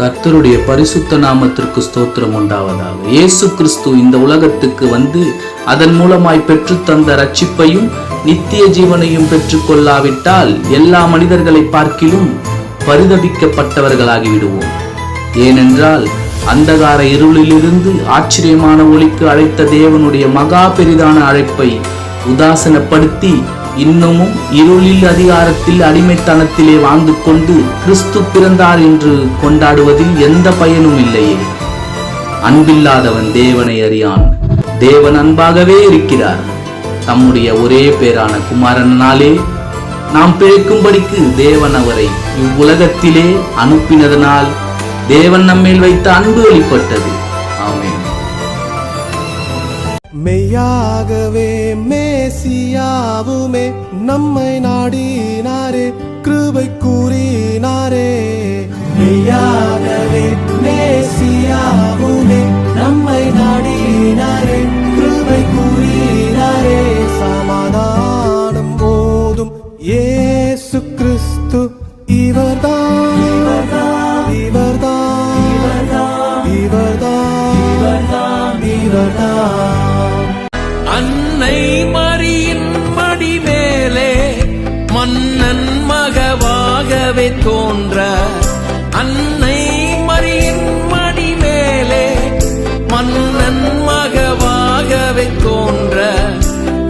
கர்த்தருடைய பரிசுத்த நாமத்திற்கு ஸ்தோத்திரம் உண்டாவதாக. இயேசு கிறிஸ்து இந்த உலகத்துக்கு வந்து அதன் மூலமாய் பெற்றுத்தந்த ரட்சிப்பையும் நித்திய ஜீவனையும் பெற்றுக்கொள்ளாவிட்டால் எல்லா மனிதர்களை பார்க்கிலும் பரிதபிக்கப்பட்டவர்களாகி விடுவோம். ஏனென்றால் அந்தகார இருளிலிருந்து ஆச்சரியமான ஒளிக்கு அழைத்த தேவனுடைய மகா பெரிதான அழைப்பை உதாசனப்படுத்தி இன்னமும் இருளில் அதிகாரத்தில் அடிமைத்தனத்திலே வாழ்ந்து கொண்டு கிறிஸ்து பிறந்தார் என்று கொண்டாடுவதில் எந்த பயனும் இல்லையே. அன்பில்லாதவன் தேவனை அறியான். தேவன் அன்பாகவே இருக்கிறார். தம்முடைய ஒரே பேரான குமாரனாலே நாம் பிழைக்கும்படிக்கு தேவன் அவரை இவ்வுலகத்திலே அனுப்பினதனால் தேவன் நம்மேல் வைத்த அன்பு வெளிப்பட்டது. மெய்யாகவே மேசியாவுமே நம்மை நாடினாரே கிருபை கூறினாரே. மெய்யாகவே மேசியாவுமே நம்மை நாடினாரே கிருபை கூறினாரே. சமாதானம் போதும் ஏசு கிறிஸ்து இவர்தான். இவர்தான். இவர்தான். இவர்தான். இவர்தான். அண்ணன் மகவாகவே தோன்ற அன்னை மறியின் மடி மேலே மன்னன் மகவாகவே தோன்ற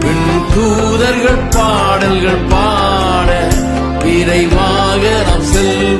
பெண் தூதர்கள் பாடல்கள் பாட விரைவாக நாம் செல்வ